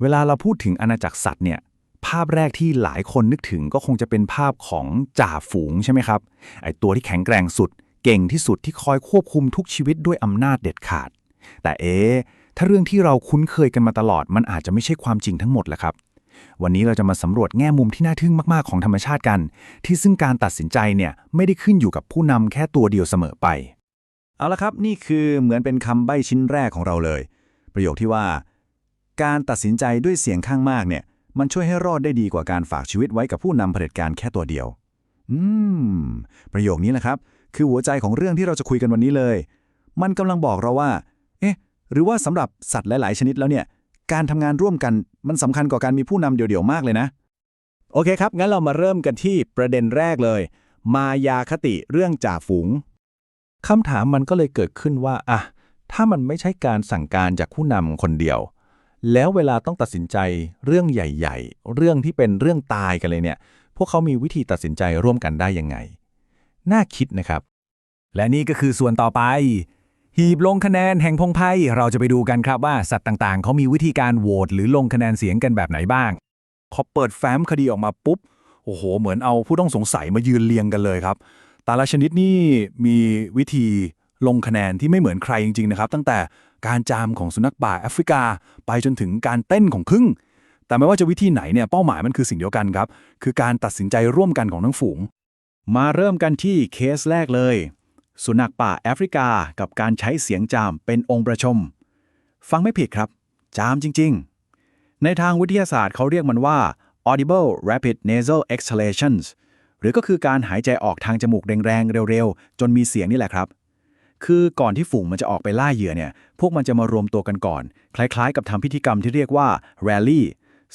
เวลาเราพูดถึงอาณาจักรสัตว์เนี่ยภาพแรกที่หลายคนนึกถึงก็คงจะเป็นภาพของจ่าฝูงใช่ไหมครับไอตัวที่แข็งแกร่งสุด เก่งที่สุดที่คอยควบคุมทุกชีวิตด้วยอำนาจเด็ดขาด แต่เอ๊ะถ้าเรื่องที่เราคุ้นเคยกันมาตลอด มันอาจจะไม่ใช่ความจริงทั้งหมดแหละครับ วันนี้เราจะมาสำรวจแง่มุมที่น่าทึ่งมาก ๆ ของธรรมชาติกัน ที่ซึ่งการตัดสินใจเนี่ยไม่ได้ขึ้นอยู่กับผู้นำแค่ตัวเดียวเสมอไป เอาละครับ นี่คือเหมือนเป็นคำใบ้ชิ้นแรกของเราเลย ประโยคที่ว่า การตัดสินใจด้วยเสียงข้างมากเนี่ย มันช่วยให้รอดได้ดีกว่าการฝากชีวิตไว้กับผู้นำเผด็จการแค่ตัวเดียว อืม ประโยคนี้แหละครับ คือหัวใจของเรื่องที่เราจะคุยกันวันนี้เลย มันกำลังบอกเราว่า เอ๊ะ หรือว่าสำหรับสัตว์หลาย ๆ ชนิดแล้วเนี่ย การทำงานร่วมกันมันสำคัญกว่าการมีผู้นำเดี่ยว ๆ มากเลยนะ โอเคครับ งั้นเรามาเริ่มกันที่ประเด็นแรกเลย มายาคติเรื่องจ่าฝูงคำถามมันก็เลยเกิดขึ้นว่าอะถ้ามันไม่ใช่การสั่งการจากผู้นำคนเดียว แล้วเวลาต้องตัดสินใจเรื่องใหญ่ ๆ เรื่องที่เป็นเรื่องตายกันเลยเนี่ย พวกเขามีวิธีตัดสินใจร่วมกันได้ยังไง น่าคิดนะครับ และนี่ก็คือส่วนต่อไป หีบลงคะแนนแห่งพงไพ่เราจะไปดูกันครับว่าสัตว์ต่างๆ เขามีวิธีการโหวตหรือลงคะแนนเสียงกันแบบไหนบ้างพอเปิดแฟ้มคดีออกมาปุ๊บโอ้โห เหมือนเอาผู้ต้องสงสัยมายืนเรียงกันเลยครับ แต่ละชนิดนี่มีวิธีลงคะแนนที่ไม่เหมือนใครจริงๆนะครับ ตั้งแต่ การจามของสุนัขป่าแอฟริกา ไปจนถึงการเต้นของพึ่งแต่ไม่ว่าจะวิธีไหนเนี่ยเป้าหมายมันคือสิ่งเดียวกันครับ คือการตัดสินใจร่วมกันของทั้งฝูง มาเริ่มกันที่เคสแรกเลย สุนัขป่าแอฟริกากับการใช้เสียงจามเป็นองค์ประชม ฟังไม่ผิดครับ จามจริง ๆ ในทางวิทยาศาสตร์เขาเรียกมันว่า audible rapid nasal exhalations หรือก็คือการหายใจออกทางจมูกแรงๆ เร็วๆ จนมีเสียงนี่แหละครับ คือก่อนที่ฝูงมันจะออกไปล่าเหยื่อเนี่ย พวกมันจะมารวมตัวกันก่อน คล้ายๆ กับทำพิธีกรรมที่เรียกว่า rally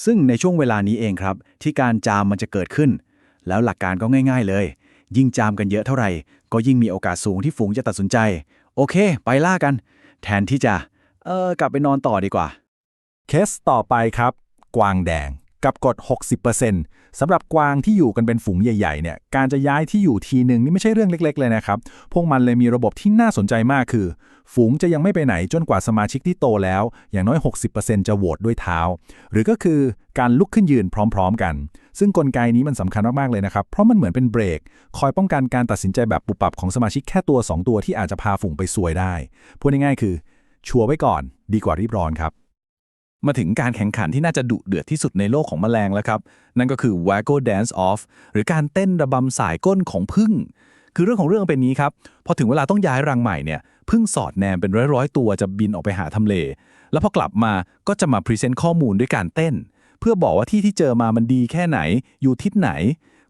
ซึ่งในช่วงเวลานี้เองครับ ที่การจามมันจะเกิดขึ้น แล้วหลักการก็ง่าย ๆ เลย ยิ่งจามกันเยอะเท่าไหร่ ก็ยิ่งมีโอกาสสูงที่ฝูงจะตัดสินใจ โอเค ไปล่ากัน แทนที่จะ เออกลับไปนอนต่อดีกว่า เคสต่อไปครับ กวางแดง กับกฎ 60%สำหรับกวางที่อยู่กันเป็นฝูงใหญ่ๆเนี่ยการจะย้ายที่อยู่ทีหนึ่งนี่ไม่ใช่เรื่องเล็ก ๆ เลยนะครับ พวกมันเลยมีระบบที่น่าสนใจมากคือ ฝูงจะยังไม่ไปไหนจนกว่าสมาชิกที่โตแล้ว อย่างน้อย 60%จะโหวตด้วยเท้า หรือก็คือการลุกขึ้นยืนพร้อม ๆ กัน ซึ่งกลไกนี้มันสำคัญมากๆเลยนะครับ เพราะมันเหมือนเป็นเบรก คอยป้องกันการตัดสินใจแบบปุบปับของสมาชิกแค่ตัว 2 ตัวที่อาจจะพาฝูงไปซวยได้พูดง่ายๆคือ ชัวร์ไว้ก่อน ดีกว่ารีบร้อนครับ มาถึงการแข่งขันที่น่าจะดุเดือดที่สุดในโลกของแมลงแล้วครับ นั่นก็คือ Waggle Dance Off หรือการเต้นระบำสายก้นของพึ่ง คือเรื่องของเรื่องเป็นนี้ครับ พอถึงเวลาต้องย้ายรังใหม่เนี่ยพึ่งสอดแนมเป็นร้อยๆตัวจะบินออกไปหาทำเล แล้วพอกลับมาก็จะมาพรีเซนต์ข้อมูลด้วยการเต้น เพื่อบอกว่าที่ที่เจอมามันดีแค่ไหน อยู่ทิศไหน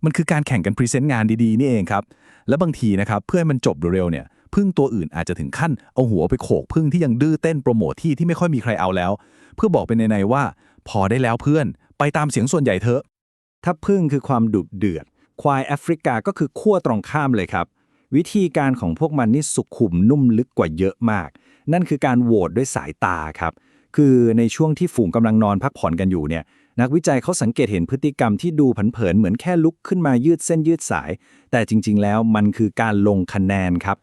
มันคือการแข่งกันพรีเซนต์งานดีๆนี่เองครับ และบางทีนะครับเพื่อให้มันจบเร็วๆเนี่ย พึ่งตัวอื่นอาจจะถึงขั้นเอาหัวไปโขกพึ่งที่ยังดื้อเต้นโปรโมทที่ที่ไม่ค่อยมีใครเอาแล้ว เพื่อบอกเป็นในๆว่า พอได้แล้วเพื่อน ไปตามเสียงส่วนใหญ่เถอะ ถ้าพึ่งคือความดุเดือด ควายแอฟริกาก็คือขั้วตรงข้ามเลยครับ วิธีการของพวกมันนี่สุขุมนุ่มลึกกว่าเยอะมาก นั่นคือการโหวตด้วยสายตาครับคือในช่วงที่ฝูงกำลังนอนพักผ่อนกันอยู่เนี่ยนักวิจัยเขาสังเกตเห็นพฤติกรรมที่ดูเผินๆเหมือนแค่ลุกขึ้นมายืดเส้นยืดสาย แต่จริง ๆ แล้วมันคือการลงคะแนนครับ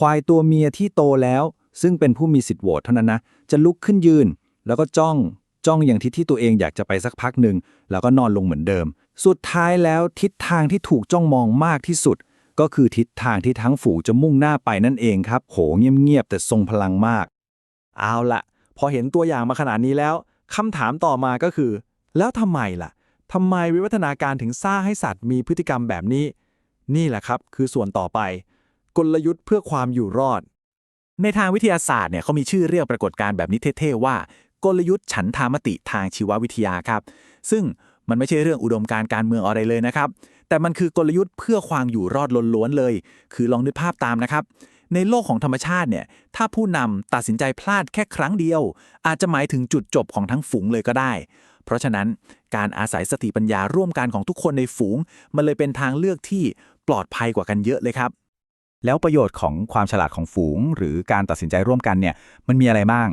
ควายตัวเมียที่โตแล้ว ซึ่งเป็นผู้มีสิทธิ์โหวตเท่านั้นนะ จะลุกขึ้นยืน แล้วก็จ้องจ้องอย่างทิศที่ตัวเองอยากจะไปสักพักหนึ่งแล้วก็นอนลงเหมือนเดิม สุดท้ายแล้วทิศทางที่ถูกจ้องมองมากที่สุด ก็คือทิศทางที่ทั้งฝูงจะมุ่งหน้าไปนั่นเองครับ โหเงียบๆแต่ทรงพลังมาก เอาละพอเห็นตัวอย่างมาขนาดนี้แล้วคำถามต่อมาก็คือ แล้วทำไมล่ะทำไมวิวัฒนาการถึงสร้างให้สัตว์มีพฤติกรรมแบบนี้ นี่แหละครับ คือส่วนต่อไป กลยุทธ์เพื่อความอยู่รอด ในทางวิทยาศาสตร์เนี่ยเขามีชื่อเรียกปรากฏการณ์แบบนี้เท่ๆว่า กลยุทธ์ฉันทามติทางชีววิทยาครับ ซึ่งมันไม่ใช่เรื่องอุดมการณ์การเมืองอะไรเลยนะครับ แต่มันคือกลยุทธ์เพื่อความอยู่รอดล้วนๆเลย คือลองนึกภาพตามนะครับ ในโลกของธรรมชาติเนี่ย ถ้าผู้นำตัดสินใจพลาดแค่ครั้งเดียว อาจจะหมายถึงจุดจบของทั้งฝูงเลยก็ได้ เพราะฉะนั้นการอาศัยสติปัญญาร่วมกันของทุกคนในฝูง มันเลยเป็นทางเลือกที่ปลอดภัยกว่ากันเยอะเลยครับ แล้วประโยชน์ของความฉลาดของฝูง หรือการตัดสินใจร่วมกันเนี่ยมันมีอะไรบ้าง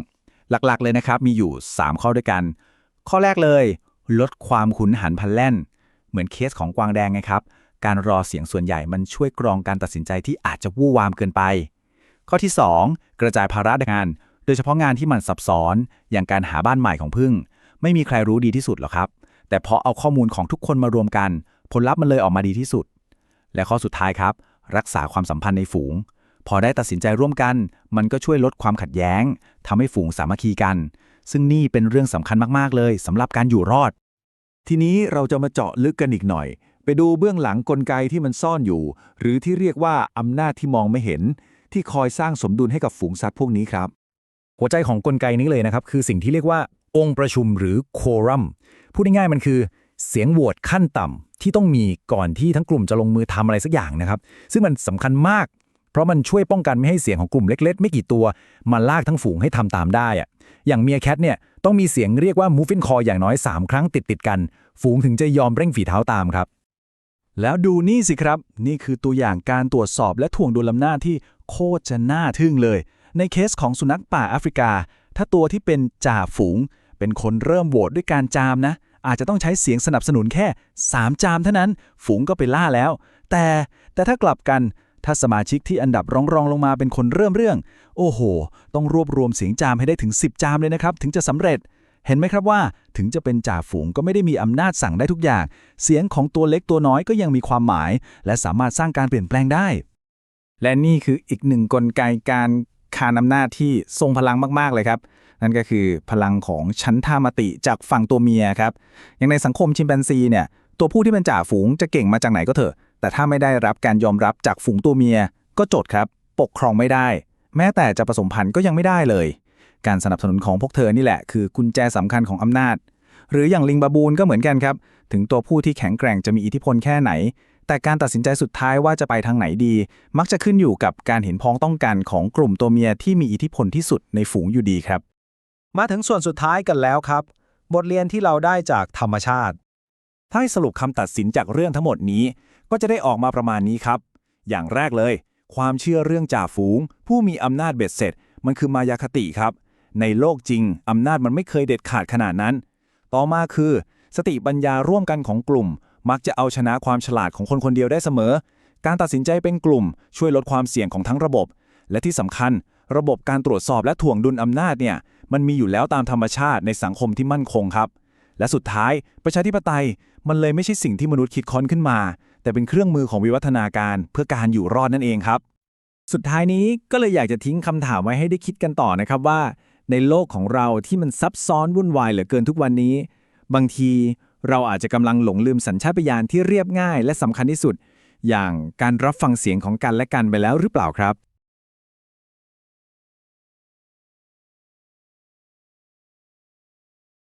หลักๆเลยนะครับมีอยู่ 3 ข้อด้วยกัน ข้อแรกเลย ลดความขุนหันพันแล่น เหมือนเคสของกวางแดงไงครับ การรอเสียงส่วนใหญ่มันช่วยกรองการตัดสินใจที่อาจจะวู่วามเกินไป ข้อที่ 2 กระจายภาระงาน โดยเฉพาะงานที่มันซับซ้อน อย่างการหาบ้านใหม่ของพึ่ง ไม่มีใครรู้ดีที่สุดหรอกครับ แต่พอเอาข้อมูลของทุกคนมารวมกัน ผลลัพธ์มันเลยออกมาดีที่สุด และข้อสุดท้ายครับ รักษาความสัมพันธ์ในฝูง พอได้ตัดสินใจร่วมกัน มันก็ช่วยลดความขัดแย้งทำให้ฝูงสามัคคีกัน ซึ่งนี่เป็นเรื่องสำคัญมากๆเลยสำหรับการอยู่รอด ทีนี้เราจะมาเจาะลึกกันอีกหน่อย ไปดูเบื้องหลังกลไกที่มันซ่อนอยู่ หรือที่เรียกว่าอำนาจที่มองไม่เห็น ที่คอยสร้างสมดุลให้กับฝูงสัตว์พวกนี้ครับ หัวใจของกลไกนี้เลยนะครับ คือสิ่งที่เรียกว่าองค์ประชุมหรือโครัมพูดง่ายๆมันคือ เสียงโหวตขั้นต่ำที่ต้องมีก่อนที่ทั้งกลุ่มจะลงมือทำอะไรสักอย่างนะครับ ซึ่งมันสำคัญมาก เพราะมันช่วยป้องกันไม่ให้เสียงของกลุ่มเล็ก ๆ ไม่กี่ตัวมาลากทั้งฝูงให้ทำตามได้อะอย่างเมียแคทเนี่ยต้องมีเสียงเรียกว่า moving call อย่างน้อย 3 ครั้งติดๆกัน ฝูงถึงจะยอมเร่งฝีเท้าตามครับ แล้วดูนี่สิครับ นี่คือตัวอย่างการตรวจสอบและถ่วงดุลอำนาจที่โคตรจะน่าทึ่งเลย ในเคสของสุนัขป่าแอฟริกา ถ้าตัวที่เป็นจ่าฝูง เป็นคนเริ่มโหวตด้วยการจามนะ อาจจะต้องใช้เสียงสนับสนุนแค่ 3 จามเท่านั้น ฝูงก็ไปล่าแล้ว แต่แต่ถ้ากลับกันถ้าสมาชิกที่อันดับรองรองลงมาเป็นคนเริ่มเรื่อง โอ้โห ต้องรวบรวมเสียงจามให้ได้ถึง 10 จามเลยนะครับ ถึงจะสำเร็จ เห็นไหมครับว่า ถึงจะเป็นจ่าฝูงก็ไม่ได้มีอำนาจสั่งได้ทุกอย่าง เสียงของตัวเล็กตัวน้อยก็ยังมีความหมาย และสามารถสร้างการเปลี่ยนแปลงได้ และนี่คืออีกหนึ่งกลไกการคานอำนาจที่ทรงพลังมากๆเลยครับ นั่นก็คือพลังของชั้นท่ามติจากฝั่งตัวเมียครับ อย่างในสังคมชิมแปนซีเนี่ย ตัวผู้ที่เป็นจ่าฝูงจะเก่งมาจากไหนก็เถอะ แต่ถ้าไม่ได้รับการยอมรับจากฝูงตัวเมีย ก็จดครับ ปกครองไม่ได้ แม้แต่จะผสมพันธุ์ก็ยังไม่ได้เลย การสนับสนุนของพวกเธอนี่แหละ คือกุญแจสำคัญของอำนาจ หรืออย่างลิงบาบูนก็เหมือนกันครับ ถึงตัวผู้ที่แข็งแกร่งจะมีอิทธิพลแค่ไหนแต่การตัดสินใจสุดท้ายว่าจะไปทางไหนดี มักจะขึ้นอยู่กับการเห็นพ้องต้องกันของกลุ่มตัวเมียที่มีอิทธิพลที่สุดในฝูงอยู่ดีครับ มาถึงส่วนสุดท้ายกันแล้วครับ บทเรียนที่เราได้จากธรรมชาติ ถ้าให้สรุปคำตัดสินจากเรื่องทั้งหมดนี้ ก็จะได้ออกมาประมาณนี้ครับ อย่างแรกเลย ความเชื่อเรื่องจ่าฝูง ผู้มีอำนาจเบ็ดเสร็จ มันคือมายาคติครับ ในโลกจริงอำนาจมันไม่เคยเด็ดขาดขนาดนั้น ต่อมาคือ สติปัญญาร่วมกันของกลุ่ม มักจะเอาชนะความฉลาดของคนคนเดียวได้เสมอ การตัดสินใจเป็นกลุ่ม ช่วยลดความเสี่ยงของทั้งระบบ และที่สำคัญ ระบบการตรวจสอบและถ่วงดุลอำนาจเนี่ย มันมีอยู่แล้วตามธรรมชาติในสังคมที่มั่นคงครับ และสุดท้ายประชาธิปไตยมันเลยไม่ใช่สิ่งที่มนุษย์คิดค้นขึ้นมา แต่เป็นเครื่องมือของวิวัฒนาการเพื่อการอยู่รอดนั่นเองครับ สุดท้ายนี้ก็เลยอยากจะทิ้งคำถามไว้ให้ได้คิดกันต่อนะครับว่า ในโลกของเราที่มันซับซ้อนวุ่นวายเหลือเกินทุกวันนี้ บางทีเราอาจจะกำลังหลงลืมสัญชาตญาณที่เรียบง่าย และสำคัญที่สุด อย่างการรับฟังเสียงของกันและกันไปแล้วหรือเปล่าครับ